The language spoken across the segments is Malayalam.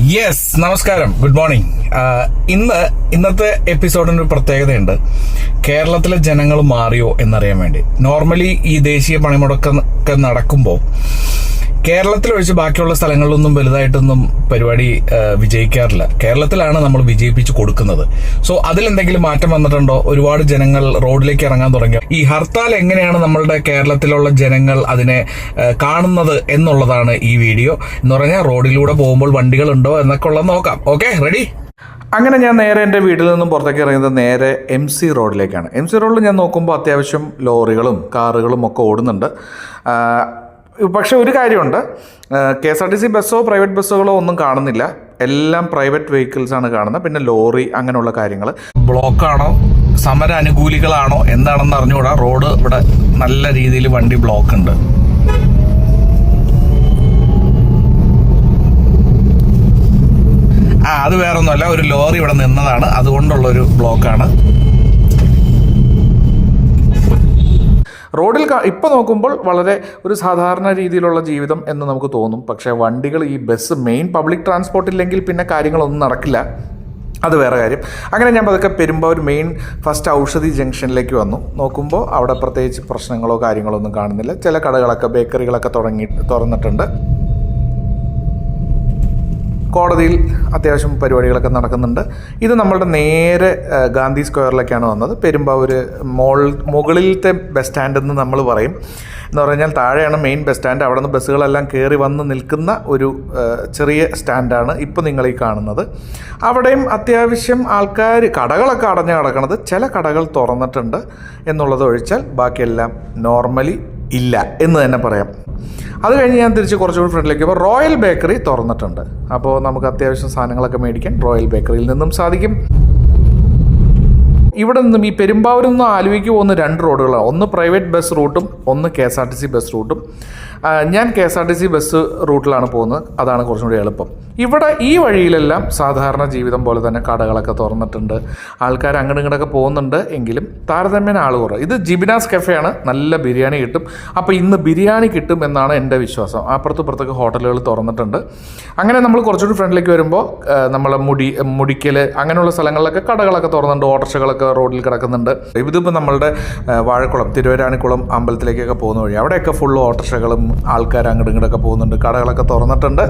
യെസ് നമസ്കാരം. ഗുഡ് മോർണിംഗ് ഇന്ന് ഇന്നത്തെ എപ്പിസോഡിന് ഒരു പ്രത്യേകതയുണ്ട്. കേരളത്തിലെ ജനങ്ങൾ മാറിയോ എന്നറിയാൻ വേണ്ടി. നോർമലി ഈ ദേശീയ പണിമുടക്കൊക്കെ നടക്കുമ്പോൾ കേരളത്തിലൊഴിച്ച് ബാക്കിയുള്ള സ്ഥലങ്ങളിലൊന്നും വലുതായിട്ടൊന്നും പരിപാടി വിജയിക്കാറില്ല. കേരളത്തിലാണ് നമ്മൾ വിജയിപ്പിച്ച് കൊടുക്കുന്നത്. സോ അതിലെന്തെങ്കിലും മാറ്റം വന്നിട്ടുണ്ടോ? ഒരുപാട് ജനങ്ങൾ റോഡിലേക്ക് ഇറങ്ങാൻ തുടങ്ങി ഈ ഹർത്താൽ എങ്ങനെയാണ് നമ്മളുടെ കേരളത്തിലുള്ള ജനങ്ങൾ അതിനെ കാണുന്നത് എന്നുള്ളതാണ് ഈ വീഡിയോ. എന്ന് പറഞ്ഞാൽ റോഡിലൂടെ പോകുമ്പോൾ വണ്ടികളുണ്ടോ എന്നൊക്കെ ഉള്ളത് നോക്കാം. Okay ready? അങ്ങനെ ഞാൻ നേരെ എന്റെ വീട്ടിൽ നിന്നും പുറത്തേക്ക് ഇറങ്ങുന്നത് നേരെ എം സി റോഡിലേക്കാണ്. എം സി റോഡിൽ ഞാൻ നോക്കുമ്പോൾ അത്യാവശ്യം ലോറികളും കാറുകളും ഒക്കെ ഓടുന്നുണ്ട്. പക്ഷെ ഒരു കാര്യമുണ്ട്. K S R T C ബസ്സോ private ബസ്സുകളോ ഒന്നും കാണുന്നില്ല. എല്ലാം പ്രൈവറ്റ് വെഹിക്കിൾസ് ആണ് കാണുന്നത്. പിന്നെ ലോറി അങ്ങനെയുള്ള കാര്യങ്ങൾ ബ്ലോക്കാണോ? സമര അനുകൂലികളാണോ എന്താണെന്ന് അറിഞ്ഞുകൂടാ. റോഡ് ഇവിടെ നല്ല രീതിയിൽ വണ്ടി ബ്ലോക്ക് ഉണ്ട് ആ അത് വേറൊന്നുമല്ല. ഒരു ലോറി ഇവിടെ നിന്നതാണ്. അതുകൊണ്ടുള്ളൊരു ബ്ലോക്കാണ്. റോഡിൽ ഇപ്പോൾ നോക്കുമ്പോൾ വളരെ ഒരു സാധാരണ രീതിയിലുള്ള ജീവിതം എന്ന് നമുക്ക് തോന്നും. പക്ഷേ വണ്ടികൾ ഈ ബസ് മെയിൻ പബ്ലിക് ട്രാൻസ്പോർട്ട് ഇല്ലെങ്കിൽ പിന്നെ കാര്യങ്ങളൊന്നും നടക്കില്ല. അത് വേറെ കാര്യം. അങ്ങനെ ഞാൻ പതുക്കെ ഒരു മെയിൻ ഫസ്റ്റ് ഔഷധി ജംഗ്ഷനിലേക്ക് വന്നു. നോക്കുമ്പോൾ അവിടെ പ്രത്യേകിച്ച് പ്രശ്നങ്ങളോ കാര്യങ്ങളോ ഒന്നും കാണുന്നില്ല. ചില കടകളൊക്കെ ബേക്കറികളൊക്കെ തുടങ്ങി തുറന്നിട്ടുണ്ട്. കോടതിയിൽ അത്യാവശ്യം പരിപാടികളൊക്കെ നടക്കുന്നുണ്ട്. ഇത് നമ്മളുടെ നേരെ ഗാന്ധി സ്ക്വയറിലേക്കാണ് വന്നത്. പെരുമ്പാവൂർ മോൾ മുകളിലത്തെ ബസ് സ്റ്റാൻഡ് എന്ന് നമ്മൾ പറയും. എന്ന് പറഞ്ഞാൽ താഴെയാണ് മെയിൻ ബസ് സ്റ്റാൻഡ്. അവിടെ നിന്ന് ബസ്സുകളെല്ലാം കയറി വന്ന് നിൽക്കുന്ന ഒരു ചെറിയ സ്റ്റാൻഡാണ് ഇപ്പോൾ നിങ്ങൾ ഈ കാണുന്നത്. അവിടെയും അത്യാവശ്യം ആൾക്കാർ കടകളൊക്കെ അടഞ്ഞു കിടക്കണത് ചില കടകൾ തുറന്നിട്ടുണ്ട് എന്നുള്ളത് ഒഴിച്ചാൽ ബാക്കിയെല്ലാം നോർമലി ഇല്ല എന്ന് തന്നെ പറയാം. അത് കഴിഞ്ഞ് ഞാൻ തിരിച്ച് കുറച്ചുകൂടി ഫ്രണ്ടിലേക്ക് ഇപ്പോൾ റോയൽ ബേക്കറി തുറന്നിട്ടുണ്ട്. അപ്പോൾ നമുക്ക് അത്യാവശ്യം സാധനങ്ങളൊക്കെ മേടിക്കാൻ റോയൽ ബേക്കറിയിൽ നിന്നും സാധിക്കും. ഇവിടെ നിന്നും ഈ പെരുമ്പാവൂരിൽ നിന്നും ആലുവയ്ക്ക് പോകുന്ന രണ്ട് റോഡുകളാണ്. ഒന്ന് പ്രൈവറ്റ് ബസ് റൂട്ടും ഒന്ന് K S R T C bus റൂട്ടും. ഞാൻ K S R T C bus റൂട്ടിലാണ് പോകുന്നത്. അതാണ് കുറച്ചും കൂടി എളുപ്പം. ഇവിടെ ഈ വഴിയിലെല്ലാം സാധാരണ ജീവിതം പോലെ തന്നെ കടകളൊക്കെ തുറന്നിട്ടുണ്ട്. ആൾക്കാർ അങ്ങോട്ടും ഇങ്ങോട്ടൊക്കെ പോകുന്നുണ്ട് എങ്കിലും താരതമ്യേന ആൾ കുറവ്. ഇത് ജിബിനാസ് കഫേയാണ്. നല്ല ബിരിയാണി കിട്ടും. അപ്പോൾ ഇന്ന് ബിരിയാണി കിട്ടും എന്നാണ് എന്റെ വിശ്വാസം. അപ്പുറത്തും ഇപ്പുറത്തൊക്കെ ഹോട്ടലുകൾ തുറന്നിട്ടുണ്ട്. അങ്ങനെ നമ്മൾ കുറച്ചുകൂടി ഫ്രണ്ടിലേക്ക് വരുമ്പോൾ നമ്മളെ മുടി മുടിക്കൽ അങ്ങനെയുള്ള സ്ഥലങ്ങളിലൊക്കെ കടകളൊക്കെ തുറന്നുണ്ട് ഓട്ടർഷകളൊക്കെ റോഡിൽ കിടക്കുന്നുണ്ട്. ഇതിപ്പോൾ നമ്മളുടെ വാഴക്കുളം തിരുവരാണിക്കുളം അമ്പലത്തിലേക്കൊക്കെ പോകുന്ന വഴി. അവിടെയൊക്കെ ഫുൾ ഓട്ടർഷകളും ആൾക്കാർ അങ്ങോട്ടും ഇങ്ങോട്ടൊക്കെ പോകുന്നുണ്ട്. കടകളൊക്കെ തുറന്നിട്ടുണ്ട്.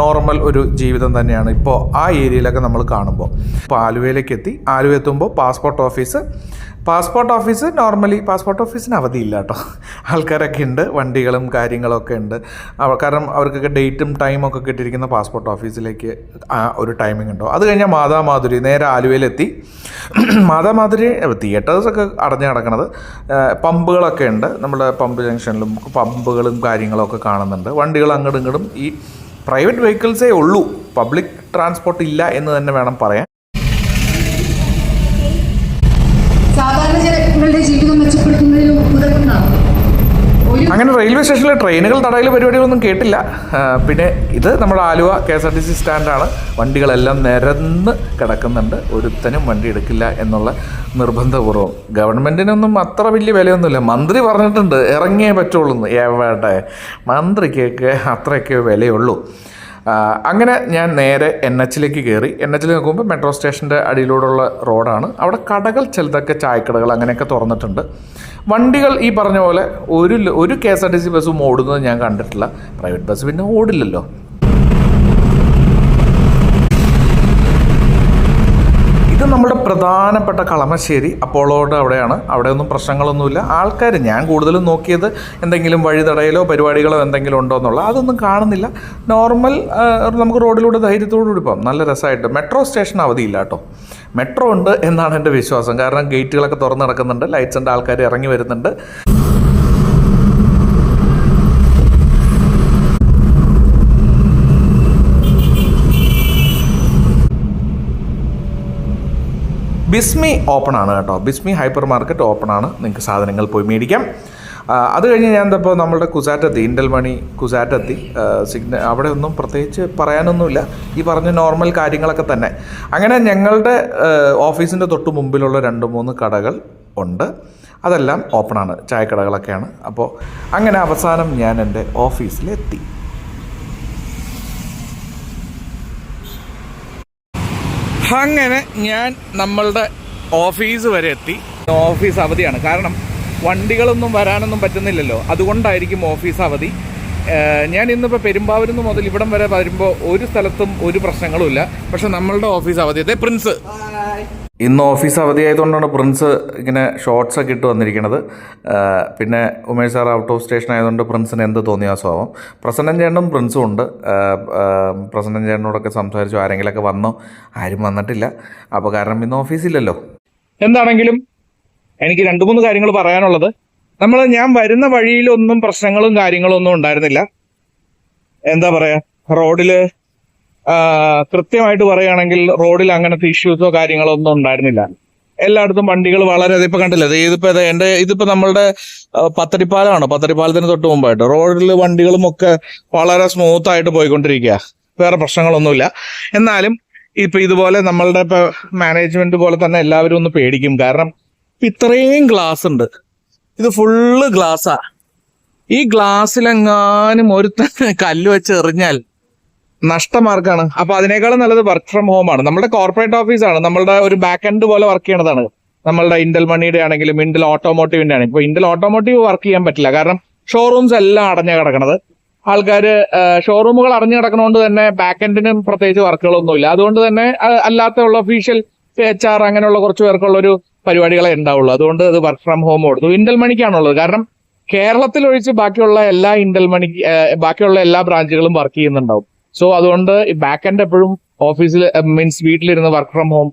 നോർമൽ ഒരു ജീവിതം തന്നെയാണ് ഇപ്പോൾ ആ ഏരിയയിലൊക്കെ നമ്മൾ കാണുമ്പോൾ. ഇപ്പോൾ ആലുവയിലേക്ക് എത്തി. ആലുവ എത്തുമ്പോൾ passport office passport office normally passport ഓഫീസിന് അവധിയില്ല കേട്ടോ ആൾക്കാരൊക്കെ ഉണ്ട് വണ്ടികളും കാര്യങ്ങളൊക്കെ ഉണ്ട്. കാരണം അവർക്കൊക്കെ ഡേറ്റും ടൈമും ഒക്കെ കിട്ടിയിരിക്കുന്ന പാസ്പോർട്ട് ഓഫീസിലേക്ക് ഒരു ടൈമിംഗ് ഉണ്ടോ? അത് കഴിഞ്ഞാൽ മാതാമാധുരി നേരെ ആലുവയിലെത്തി. മാതാമാധുരി തിയേറ്റേഴ്സൊക്കെ അടഞ്ഞു കിടക്കണത് പമ്പുകളൊക്കെ ഉണ്ട്. നമ്മുടെ പമ്പ് ജംഗ്ഷനിലും പമ്പുകളും കാര്യങ്ങളൊക്കെ കാണുന്നുണ്ട്. വണ്ടികൾ അങ്ങോട്ടും ഇങ്ങോട്ടും ഈ പ്രൈവറ്റ് വെഹിക്കിൾസേ ഉള്ളൂ. പബ്ലിക് ട്രാൻസ്പോർട്ട് ഇല്ല എന്ന് തന്നെ വേണം പറയാൻ സാധാരണ ജനങ്ങളുടെ ജീവിതം മെച്ചപ്പെടുത്തുന്നതിന് ഉതകുന്ന ഒരു അങ്ങനെ റെയിൽവേ സ്റ്റേഷനിലെ ട്രെയിനുകൾ തടയൽ പരിപാടികളൊന്നും കേട്ടില്ല. പിന്നെ ഇത് നമ്മുടെ Aluva K S R T C സ്റ്റാൻഡാണ്. വണ്ടികളെല്ലാം നിരന്ന് കിടക്കുന്നുണ്ട്. ഒരുത്തനും വണ്ടി എടുക്കില്ല എന്നുള്ള നിർബന്ധപൂർവം. ഗവൺമെന്റിനൊന്നും അത്ര വലിയ വിലയൊന്നുമില്ല. മന്ത്രി പറഞ്ഞിട്ടുണ്ട് ഇറങ്ങിയേ പറ്റുള്ളൂ എന്ന് എവിടെ? മന്ത്രിക്കൊക്കെ അത്രയൊക്കെ വിലയുള്ളൂ. അങ്ങനെ ഞാൻ നേരെ എൻ എച്ചിലേക്ക് കയറി. എൻ എച്ചിൽ നോക്കുമ്പോൾ മെട്രോ സ്റ്റേഷന്റെ അടിയിലൂടെയുള്ള റോഡാണ്. അവിടെ കടകൾ ചിലതൊക്കെ ചായക്കടകൾ അങ്ങനെയൊക്കെ തുറന്നിട്ടുണ്ട്. വണ്ടികൾ ഈ പറഞ്ഞ പോലെ ഒരു ഒരു K S R T C ബസ്സും ഓടുന്നത് ഞാൻ കണ്ടിട്ടില്ല. പ്രൈവറ്റ് ബസ് പിന്നെ ഓടില്ലല്ലോ. ഇത് നമ്മുടെ പ്രധാനപ്പെട്ട കളമശ്ശേരി അപ്പോളോയുടെ അവിടെയാണ്. അവിടെ ഒന്നും പ്രശ്നങ്ങളൊന്നുമില്ല. ആൾക്കാർ ഞാൻ കൂടുതലും നോക്കിയത് എന്തെങ്കിലും വഴി തടയലോ പരിപാടികളോ എന്തെങ്കിലും ഉണ്ടോ എന്നുള്ള അതൊന്നും കാണുന്നില്ല. നോർമൽ നമുക്ക് റോഡിലൂടെ ധൈര്യത്തോടു കൂടി പോകാം. നല്ല രസമായിട്ട്. മെട്രോ സ്റ്റേഷൻ അവധിയില്ല കേട്ടോ. മെട്രോ ഉണ്ട് എന്നാണ് എന്റെ വിശ്വാസം. കാരണം ഗേറ്റുകളൊക്കെ തുറന്ന് നടക്കുന്നുണ്ട്. ലൈറ്റ്സിന്റെ ആൾക്കാർ ഇറങ്ങി വരുന്നുണ്ട്. ബിസ്മി ഓപ്പൺ ആണ് കേട്ടോ. ബിസ്മി ഹൈപ്പർ മാർക്കറ്റ് ഓപ്പൺ ആണ്. നിങ്ങൾക്ക് സാധനങ്ങൾ പോയി മേടിക്കാം. അത് കഴിഞ്ഞ് ഞാൻ ഇപ്പോൾ നമ്മളുടെ കുസാറ്റെത്തി ഇൻഡൽമണി കുസാറ്റെത്തി. സിഗ്ന അവിടെ ഒന്നും പ്രത്യേകിച്ച് പറയാനൊന്നുമില്ല. ഈ പറഞ്ഞ നോർമൽ കാര്യങ്ങളൊക്കെ തന്നെ. അങ്ങനെ ഞങ്ങളുടെ ഓഫീസിന്റെ തൊട്ട് മുമ്പിലുള്ള രണ്ട് മൂന്ന് കടകൾ ഉണ്ട്. അതെല്ലാം ഓപ്പണാണ്. ചായക്കടകളൊക്കെയാണ്. അപ്പോൾ അങ്ങനെ അവസാനം ഞാൻ എന്റെ ഓഫീസിലെത്തി. അങ്ങനെ ഞാൻ നമ്മളുടെ ഓഫീസ് വരെ എത്തി. ഓഫീസ് അവധിയാണ്. കാരണം വണ്ടികളൊന്നും വരാനൊന്നും പറ്റുന്നില്ലല്ലോ. അതുകൊണ്ടായിരിക്കും ഓഫീസ് അവധി. ഞാൻ ഇന്നിപ്പോൾ പെരുമ്പാവൂരിൽ നിന്ന് മുതൽ ഇവിടം വരെ വരുമ്പോൾ ഒരു സ്ഥലത്തും ഒരു പ്രശ്നങ്ങളുമില്ല പക്ഷെ നമ്മളുടെ ഓഫീസ് അവധി. അതെ പ്രിൻസ്. ഇന്ന് ഓഫീസ് അവധി ആയതുകൊണ്ടാണ് പ്രിൻസ് ഇങ്ങനെ ഷോർട്സ് ഒക്കെ ഇട്ട് വന്നിരിക്കുന്നത് പിന്നെ Umesh sir out of station ആയതുകൊണ്ട് പ്രിൻസിന് എന്ത് തോന്നിയ സ്വഭാവം. പ്രസന്നൻ ചേട്ടനും പ്രിൻസും ഉണ്ട്. പ്രസന്നൻ ചേട്ടനോടൊക്കെ സംസാരിച്ചു. ആരെങ്കിലുമൊക്കെ വന്നോ? ആരും വന്നിട്ടില്ല. അപ്പോൾ കാരണം ഇന്ന് ഓഫീസില്ലല്ലോ എന്താണെങ്കിലും എനിക്ക് രണ്ട് മൂന്ന് കാര്യങ്ങൾ പറയാനുള്ളത്. നമ്മൾ ഞാൻ വരുന്ന വഴിയിലൊന്നും പ്രശ്നങ്ങളും കാര്യങ്ങളും ഒന്നും ഉണ്ടായിരുന്നില്ല. എന്താ പറയാ? റോഡിൽ കൃത്യമായിട്ട് പറയുകയാണെങ്കിൽ റോഡിൽ അങ്ങനത്തെ ഇഷ്യൂസോ കാര്യങ്ങളോ ഒന്നും ഉണ്ടായിരുന്നില്ല. എല്ലായിടത്തും വണ്ടികൾ വളരെ ഇപ്പൊ കണ്ടില്ല ഇതിപ്പോ എന്റെ ഇതിപ്പോ നമ്മളുടെ പത്തടിപ്പാലമാണ് പത്തടിപ്പാലത്തിന് തൊട്ട് മുമ്പായിട്ട്. റോഡിൽ വണ്ടികളും ഒക്കെ വളരെ സ്മൂത്ത് ആയിട്ട് പോയിക്കൊണ്ടിരിക്കുക. വേറെ പ്രശ്നങ്ങളൊന്നുമില്ല. എന്നാലും ഇപ്പൊ ഇതുപോലെ നമ്മളുടെ ഇപ്പൊ മാനേജ്മെന്റ് പോലെ തന്നെ എല്ലാവരും ഒന്ന് പേടിക്കും. കാരണം ഇത്രയും ഗ്ലാസ് ഉണ്ട്. ഇത് ഫുള്ള് ഗ്ലാസ്സാ ഈ ഗ്ലാസ്സിലെങ്ങാനും ഒരു കല്ല് വെച്ച് എറിഞ്ഞാൽ നഷ്ടമാർക്കാണ്. അപ്പൊ അതിനേക്കാളും നല്ലത് വർക്ക് ഫ്രം ഹോം ആണ്. നമ്മുടെ കോർപ്പറേറ്റ് ഓഫീസാണ് നമ്മളുടെ ഒരു ബാക്ക് എൻഡ് പോലെ വർക്ക് ചെയ്യണതാണ്. നമ്മളുടെ ഇന്റൽ മണിയുടെ ആണെങ്കിലും ഇന്റൽ ഓട്ടോമോട്ടീവിന്റെ ആണെങ്കിലും. ഇപ്പൊ ഇന്റൽ ഓട്ടോമോട്ടീവ് വർക്ക് ചെയ്യാൻ പറ്റില്ല. കാരണം ഷോറൂംസ് എല്ലാം അടഞ്ഞു കിടക്കണത്. ആൾക്കാർ ഷോറൂമുകൾ അടഞ്ഞു കിടക്കണോണ്ട് തന്നെ ബാക്ക് എൻഡിനും പ്രത്യേകിച്ച് വർക്കുകളൊന്നുമില്ല അതുകൊണ്ട് തന്നെ അല്ലാത്തുള്ള ഒഫീഷ്യൽ എച്ച് ആർ അങ്ങനെയുള്ള കുറച്ച് പേർക്കുള്ള ഒരു പരിപാടികളെ ഉണ്ടാവുള്ളൂ. അതുകൊണ്ട് അത് വർക്ക് ഫ്രം ഹോം കൊടുത്തു ഇന്റൽ മണിക്കാണുള്ളത് കാരണം കേരളത്തിൽ ഒഴിച്ച് ബാക്കിയുള്ള എല്ലാ ഇന്റൽ മണി ബാക്കിയുള്ള എല്ലാ ബ്രാഞ്ചുകളും വർക്ക് ചെയ്യുന്നുണ്ടാവും. സോ അതുകൊണ്ട് ബാക്ക് എൻഡ് എപ്പോഴും ഓഫീസിൽ മീൻസ് വീട്ടിലിരുന്ന് വർക്ക് ഫ്രം ഹോം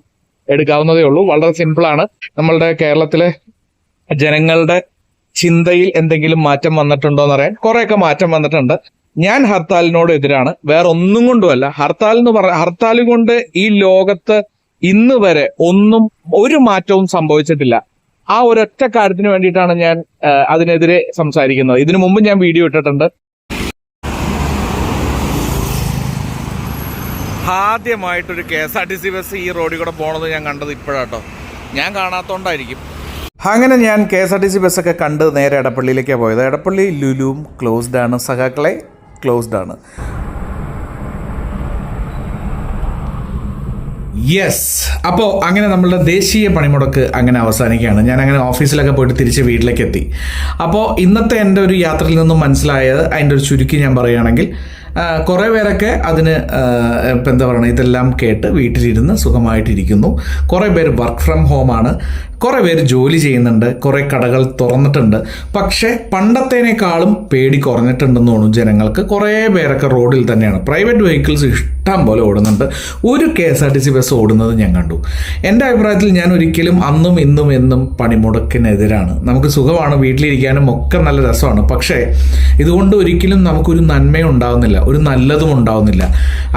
എടുക്കാവുന്നതേ ഉള്ളൂ. വളരെ സിമ്പിൾ ആണ്. നമ്മളുടെ കേരളത്തിലെ ജനങ്ങളുടെ ചിന്തയിൽ എന്തെങ്കിലും മാറ്റം വന്നിട്ടുണ്ടോ എന്ന് അറിയാൻ കുറെയൊക്കെ മാറ്റം വന്നിട്ടുണ്ട്. ഞാൻ ഹർത്താലിനോട് എതിരാണ്. വേറെ ഒന്നും കൊണ്ടുമല്ല. ഹർത്താൽ എന്ന് പറ ഹർത്താൽ കൊണ്ട് ഈ ലോകത്ത് ഇന്ന് വരെ ഒന്നും ഒരു മാറ്റവും സംഭവിച്ചിട്ടില്ല. ആ ഒരൊറ്റ കാര്യത്തിന് വേണ്ടിയിട്ടാണ് ഞാൻ അതിനെതിരെ സംസാരിക്കുന്നത്. ഇതിനു മുമ്പ് ഞാൻ വീഡിയോ ഇട്ടിട്ടുണ്ട്. ആദ്യമായിട്ടൊരു K S R T C bus ഈ റോഡിൽ കൂടെ പോണത് ഞാൻ കണ്ടത് ഇപ്പോഴാട്ടോ. ഞാൻ കാണാത്തോണ്ടായിരിക്കും. അങ്ങനെ ഞാൻ K S R T C ബസ്സൊക്കെ കണ്ട് നേരെ എടപ്പള്ളിയിലേക്കാണ് പോയത്. എടപ്പള്ളി ലുലുവും ക്ലോസ്ഡ് ആണ്. സഹാക്കളെ ക്ലോസ്ഡ് ആണ്. യെസ് അപ്പോൾ അങ്ങനെ നമ്മളുടെ ദേശീയ പണിമുടക്ക് അങ്ങനെ അവസാനിക്കുകയാണ്. ഞാൻ അങ്ങനെ ഓഫീസിലൊക്കെ പോയിട്ട് തിരിച്ച് വീട്ടിലേക്ക് എത്തി അപ്പോൾ ഇന്നത്തെ എന്റെ ഒരു യാത്രയിൽ നിന്നും മനസ്സിലായത് അതിന്റെ ഒരു ചുരുക്കി ഞാൻ പറയുകയാണെങ്കിൽ കുറേ പേരൊക്കെ അതിന് ഇപ്പം എന്താ പറയുക ഇതെല്ലാം കേട്ട് വീട്ടിലിരുന്ന് സുഖമായിട്ടിരിക്കുന്നു. കുറേ പേര് വർക്ക് ഫ്രം ഹോമാണ് കുറേ പേര് ജോലി ചെയ്യുന്നുണ്ട്. കുറേ കടകൾ തുറന്നിട്ടുണ്ട്. പക്ഷേ പണ്ടത്തേനേക്കാളും പേടി കുറഞ്ഞിട്ടുണ്ടെന്ന് തോന്നുന്നു ജനങ്ങൾക്ക്. കുറേ പേരൊക്കെ റോഡിൽ തന്നെയാണ്. പ്രൈവറ്റ് വെഹിക്കിൾസ് ഇഷ്ടം പോലെ ഓടുന്നുണ്ട്. ഒരു K S R T C bus ഓടുന്നത് ഞാൻ കണ്ടു. എന്റെ അഭിപ്രായത്തിൽ ഞാൻ ഒരിക്കലും അന്നും ഇന്നും എന്നും പണിമുടക്കിനെതിരാണ്. നമുക്ക് സുഖമാണ് വീട്ടിലിരിക്കാനും ഒക്കെ നല്ല രസമാണ്. പക്ഷേ ഇതുകൊണ്ട് ഒരിക്കലും നമുക്കൊരു നന്മയും ഉണ്ടാവുന്നില്ല. ഒരു നല്ലതും ഉണ്ടാവുന്നില്ല.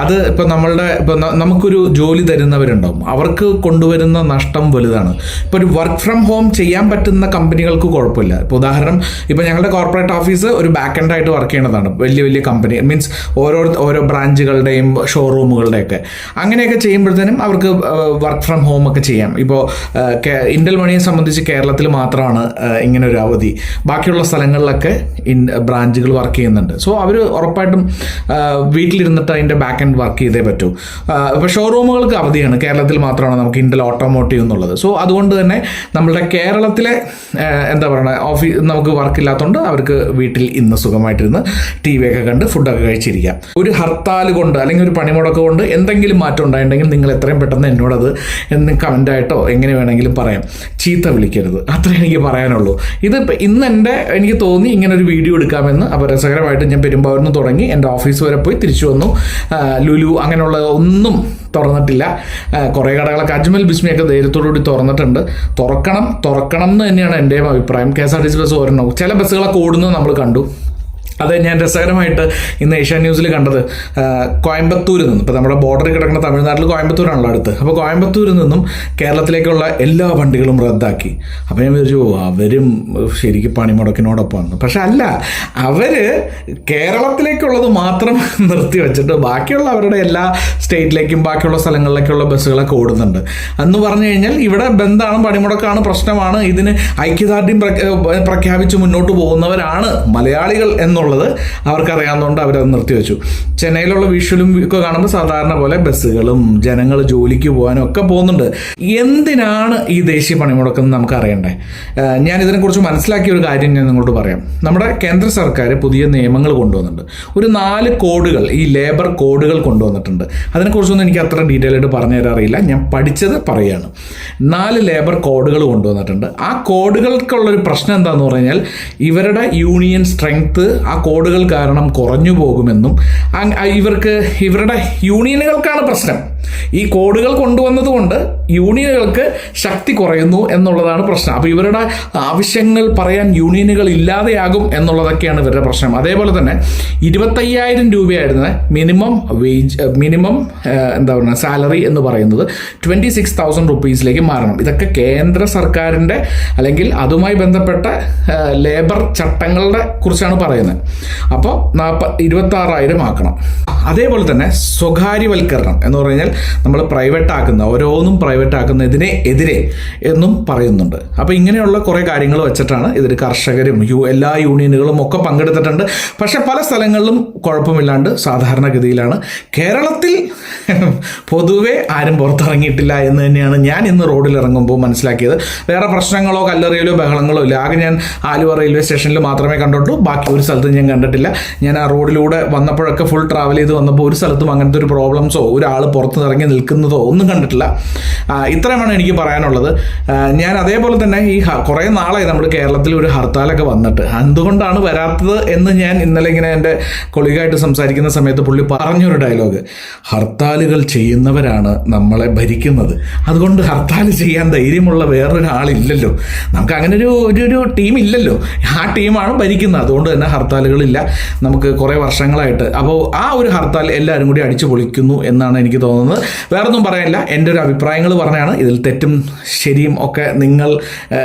അത് ഇപ്പം നമ്മളുടെ ഇപ്പം നമുക്കൊരു ജോലി തരുന്നവരുണ്ടാവും. അവർക്ക് കൊണ്ടുവരുന്ന നഷ്ടം വലുതാണ്. ഇപ്പോൾ ഒരു വർക്ക് ഫ്രം ഹോം ചെയ്യാൻ പറ്റുന്ന കമ്പനികൾക്ക് കുഴപ്പമില്ല. ഇപ്പോൾ ഉദാഹരണം ഇപ്പോൾ ഞങ്ങളുടെ കോർപ്പറേറ്റ് ഓഫീസ് ഒരു ബാക്ക് എൻഡായിട്ട് വർക്ക് ചെയ്യുന്നതാണ്. വലിയ വലിയ കമ്പനി മീൻസ് ഓരോ ഓരോ ബ്രാഞ്ചുകളുടെയും ഷോറൂമുകളുടെയൊക്കെ. അങ്ങനെയൊക്കെ ചെയ്യുമ്പോഴത്തേനും അവർക്ക് വർക്ക് ഫ്രം ഹോം ഒക്കെ ചെയ്യാം. ഇപ്പോൾ ഇൻഡൽ മണിയെ സംബന്ധിച്ച് കേരളത്തിൽ മാത്രമാണ് ഇങ്ങനെ ഒരു അവധി. ബാക്കിയുള്ള സ്ഥലങ്ങളിലൊക്കെ ഇൻ ബ്രാഞ്ചുകൾ വർക്ക് ചെയ്യുന്നുണ്ട്. സോ അവർ ഉറപ്പായിട്ടും വീട്ടിലിരുന്നിട്ട് അതിന്റെ ബാക്ക് ആൻഡ് വർക്ക് ചെയ്തേ പറ്റൂ. ഇപ്പോൾ ഷോറൂമുകൾക്ക് അവധിയാണ്. കേരളത്തിൽ മാത്രമാണ് നമുക്ക് ഇൻഡൽ ഓട്ടോമോട്ടീവ് എന്നുള്ളത്. സോ അതുകൊണ്ട് തന്നെ നമ്മളുടെ കേരളത്തിലെ എന്താ പറയുക ഓഫീസ് നമുക്ക് വർക്ക് ഇല്ലാത്തതുകൊണ്ട് അവർക്ക് വീട്ടിൽ ഇന്ന് സുഖമായിട്ടിരുന്ന് ടി വി ഒക്കെ കണ്ട് ഫുഡൊക്കെ കഴിച്ചിരിക്കാം. ഒരു ഹർത്താൽ കൊണ്ട് അല്ലെങ്കിൽ ഒരു പണിമുടക്ക് കൊണ്ട് എന്തെങ്കിലും മാറ്റം ഉണ്ടായിട്ടുണ്ടെങ്കിൽ നിങ്ങൾ എത്രയും പെട്ടെന്ന് എന്നോടത് എന്ന് കമന്റായിട്ടോ എങ്ങനെ വേണമെങ്കിലും പറയാം. ചീത്ത വിളിക്കരുത്. അത്രേ എനിക്ക് പറയാനുള്ളൂ. ഇത് ഇന്ന് എന്റെ എനിക്ക് തോന്നി ഇങ്ങനെ ഒരു വീഡിയോ എടുക്കാമെന്ന്. അപ്പോൾ രസകരമായിട്ട് ഞാൻ പെരുമ്പാവൂരിൽ നിന്ന് തുടങ്ങി. എന്റെ ഓഫീസ് വരെ പോയി തിരിച്ചു വന്നു. ലുലു അങ്ങനെയുള്ള ഒന്നും തുറന്നിട്ടില്ല. കുറേ കടകളൊക്കെ അജ്മൽ ബിസ്മിയൊക്കെ ധൈര്യത്തോടുകൂടി തുറന്നിട്ടുണ്ട്. തുറക്കണം തുറക്കണം എന്ന് തന്നെയാണ് എന്റെയും അഭിപ്രായം. K S R T C bus ഓരോ ചില ബസ്സുകളൊക്കെ ഓടുന്നത് നമ്മൾ കണ്ടു. അത് ഞാൻ രസകരമായിട്ട് ഇന്ന് ഏഷ്യാ ന്യൂസിൽ കണ്ടത് കോയമ്പത്തൂരിൽ നിന്നും. ഇപ്പോൾ നമ്മുടെ ബോർഡറിൽ കിടക്കുന്ന തമിഴ്നാട്ടിൽ കോയമ്പത്തൂരാണല്ലോ അടുത്ത്. അപ്പോൾ കോയമ്പത്തൂരിൽ നിന്നും കേരളത്തിലേക്കുള്ള എല്ലാ വണ്ടികളും റദ്ദാക്കി. അപ്പോൾ ഞാൻ വിചാരിച്ചു "ഓ, അവരും ശരിക്കും പണിമുടക്കിനോടൊപ്പമാണ് പക്ഷെ അല്ല അവർ കേരളത്തിലേക്കുള്ളത് മാത്രം നിർത്തി വെച്ചിട്ട് ബാക്കിയുള്ള അവരുടെ എല്ലാ സ്റ്റേറ്റിലേക്കും ബാക്കിയുള്ള സ്ഥലങ്ങളിലേക്കുള്ള ബസ്സുകളൊക്കെ ഓടുന്നുണ്ട്. എന്ന് പറഞ്ഞു കഴിഞ്ഞാൽ ഇവിടെ ബന്ധാണ് പണിമുടക്കാണ് പ്രശ്നമാണ്. ഇതിന് ഐക്യദാർഢ്യം പ്രഖ്യാ- പ്രഖ്യാപിച്ച് മുന്നോട്ട് പോകുന്നവരാണ് മലയാളികൾ എന്നുള്ളത് എന്നുള്ളത് അവർക്കറിയാവുന്നതുകൊണ്ട് അവരത് നിർത്തിവെച്ചു. ചെന്നൈയിലുള്ള വിഷ്വലും ഒക്കെ കാണുമ്പോൾ സാധാരണ പോലെ ബസ്സുകളും ജനങ്ങൾ ജോലിക്ക് പോകാനും ഒക്കെ പോകുന്നുണ്ട്. എന്തിനാണ് ഈ ദേശീയ പണിമുടക്കം എന്ന് നമുക്ക് അറിയണ്ടേ? ഞാൻ ഇതിനെക്കുറിച്ച് മനസ്സിലാക്കിയ ഒരു കാര്യം ഞാൻ നിങ്ങളോട് പറയാം. നമ്മുടെ കേന്ദ്ര സർക്കാർ പുതിയ നിയമങ്ങൾ കൊണ്ടുവന്നിട്ടുണ്ട്. ഒരു നാല് കോഡുകൾ ഈ ലേബർ കോഡുകൾ കൊണ്ടുവന്നിട്ടുണ്ട്. അതിനെക്കുറിച്ചൊന്നും എനിക്ക് അത്ര ഡീറ്റെയിൽ ആയിട്ട് പറഞ്ഞു തരാൻ അറിയില്ല ഞാൻ പഠിച്ചത് പറയുകയാണ്. നാല് ലേബർ കോഡുകൾ കൊണ്ടുവന്നിട്ടുണ്ട്. ആ കോഡുകൾക്കുള്ളൊരു പ്രശ്നം എന്താണെന്ന് പറഞ്ഞാൽ ഇവരുടെ യൂണിയൻ സ്ട്രെങ്ത് ആ കോഡുകൾ കാരണം കുറഞ്ഞു പോകുമെന്നും ഇവർക്ക് ഇവരുടെ യൂണിയനുകൾക്കാണ് പ്രശ്നം. ഈ കോഡുകൾ കൊണ്ടുവന്നതുകൊണ്ട് യൂണിയനുകൾക്ക് ശക്തി കുറയുന്നു എന്നുള്ളതാണ് പ്രശ്നം. അപ്പോൾ ഇവരുടെ ആവശ്യങ്ങൾ പറയാൻ യൂണിയനുകൾ ഇല്ലാതെയാകും എന്നുള്ളതൊക്കെയാണ് ഇവരുടെ പ്രശ്നം. അതേപോലെ തന്നെ ഇരുപത്തയ്യായിരം രൂപയായിരുന്ന മിനിമം വേജ് മിനിമം എന്താ പറയുക സാലറി എന്ന് പറയുന്നത് ട്വന്റി സിക്സ് തൗസൻഡ് റുപ്പീസിലേക്ക് മാറണം. ഇതൊക്കെ കേന്ദ്ര സർക്കാരിന്റെ അല്ലെങ്കിൽ അതുമായി ബന്ധപ്പെട്ട ലേബർ ചട്ടങ്ങളുടെ കുറിച്ചാണ് പറയുന്നത്. അപ്പോൾ നാൽപ്പ ഇരുപത്താറായിരം ആക്കണം. അതേപോലെ തന്നെ സ്വകാര്യവൽക്കരണം എന്ന് പറഞ്ഞാൽ നമ്മൾ പ്രൈവറ്റ് ആക്കുന്ന ഓരോന്നും പ്രൈവറ്റ് ആക്കുന്നതിനെ എതിരെ എന്നും പറയുന്നുണ്ട്. അപ്പോൾ ഇങ്ങനെയുള്ള കുറേ കാര്യങ്ങൾ വെച്ചിട്ടാണ് ഇതിൽ കർഷകരും യു എല്ലാ യൂണിയനുകളും ഒക്കെ പങ്കെടുത്തിട്ടുണ്ട്. പക്ഷേ പല സ്ഥലങ്ങളിലും കുഴപ്പമില്ലാണ്ട് സാധാരണഗതിയിലാണ്. കേരളത്തിൽ പൊതുവെ ആരും പുറത്തിറങ്ങിയിട്ടില്ല എന്ന് തന്നെയാണ് ഞാൻ ഇന്ന് റോഡിൽ ഇറങ്ങുമ്പോൾ മനസ്സിലാക്കിയത്. വേറെ പ്രശ്നങ്ങളോ കല്ലെറിയലോ ബഹളങ്ങളോ ഇല്ല. ആകെ ഞാൻ ആലുവ റെയിൽവേ സ്റ്റേഷനിൽ മാത്രമേ കണ്ടുള്ളൂ. ബാക്കി ഒരു സ്ഥലത്തും ഞാൻ കണ്ടിട്ടില്ല. ഞാൻ ആ റോഡിലൂടെ വന്നപ്പോഴൊക്കെ ഫുൾ ട്രാവൽ ചെയ്ത് വന്നപ്പോൾ ഒരു സ്ഥലത്തും അങ്ങനത്തെ ഒരു പ്രോബ്ലംസോ ഒരാൾ പുറത്ത് ഇറങ്ങി നിൽക്കുന്നതോ ഒന്നും കണ്ടിട്ടില്ല. ഇത്രയുമാണ് എനിക്ക് പറയാനുള്ളത്. ഞാൻ അതേപോലെ തന്നെ ഈ കുറേ നാളായി നമ്മൾ കേരളത്തിൽ ഒരു ഹർത്താലൊക്കെ വന്നിട്ട്. എന്തുകൊണ്ടാണ് വരാത്തത് എന്ന് ഞാൻ ഇന്നലെ ഇങ്ങനെ എന്റെ കൊളികായിട്ട് സംസാരിക്കുന്ന സമയത്ത് പുള്ളി പറഞ്ഞൊരു ഡയലോഗ്. ഹർത്താലുകൾ ചെയ്യുന്നവരാണ് നമ്മളെ ഭരിക്കുന്നത്. അതുകൊണ്ട് ഹർത്താൽ ചെയ്യാൻ ധൈര്യമുള്ള വേറൊരാളില്ലല്ലോ. നമുക്ക് അങ്ങനെ ഒരു ഒരു ഒരു ടീം ഇല്ലല്ലോ. ആ ടീമാണ് ഭരിക്കുന്നത്. അതുകൊണ്ട് തന്നെ ഹർത്താലുകളില്ല. നമുക്ക് കുറേ വർഷങ്ങളായിട്ട്. അപ്പോൾ ആ ഒരു ഹർത്താൽ എല്ലാവരും കൂടി അടിച്ചു പൊളിക്കുന്നു എന്നാണ് എനിക്ക് തോന്നുന്നത്. വേറൊന്നും പറയാനില്ല. എന്റെ ഒരു അഭിപ്രായങ്ങൾ പറഞ്ഞാണ് ഇതിൽ തെറ്റും ശരിയും ഒക്കെ നിങ്ങൾ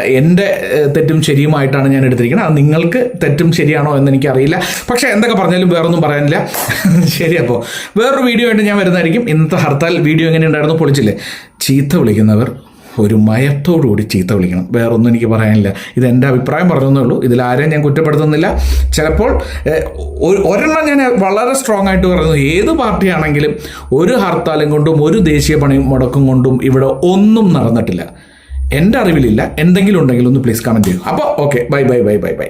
എന്റെ തെറ്റും ശരിയുമായിട്ടാണ് ഞാൻ എടുത്തിരിക്കുന്നത്. അത് നിങ്ങൾക്ക് തെറ്റും ശരിയാണോ എന്ന് എനിക്കറിയില്ല. പക്ഷേ എന്തൊക്കെ പറഞ്ഞാലും വേറൊന്നും പറയാനില്ല. ശരി അപ്പോൾ. വേറൊരു വീഡിയോ ആയിട്ട് ഞാൻ വരുന്നതായിരിക്കും. ഇന്നത്തെ ഹർത്താൽ വീഡിയോ എങ്ങനെ ഉണ്ടായിരുന്നു പൊളിച്ചില്ലേ? ചീത്ത വിളിക്കുന്നവർ ഒരു മയത്തോടുകൂടി ചീത്ത വിളിക്കണം. വേറൊന്നും എനിക്ക് പറയാനില്ല. ഇത് എന്റെ അഭിപ്രായം പറഞ്ഞതേ ഉള്ളൂ. ഇതിൽ ആരെയും ഞാൻ കുറ്റപ്പെടുത്തുന്നില്ല. ചിലപ്പോൾ ഒരെണ്ണം ഞാൻ വളരെ സ്ട്രോങ് ആയിട്ട് പറയുന്നു. ഏത് പാർട്ടിയാണെങ്കിലും ഒരു ഹർത്താലും കൊണ്ടും ഒരു ദേശീയ പണി മുടക്കും കൊണ്ടും ഇവിടെ ഒന്നും നടന്നിട്ടില്ല. എന്റെ അറിവിലില്ല. എന്തെങ്കിലും ഉണ്ടെങ്കിൽ ഒന്ന് പ്ലീസ് കമന്റ് ചെയ്യൂ. അപ്പോൾ okay bye bye bye bye bye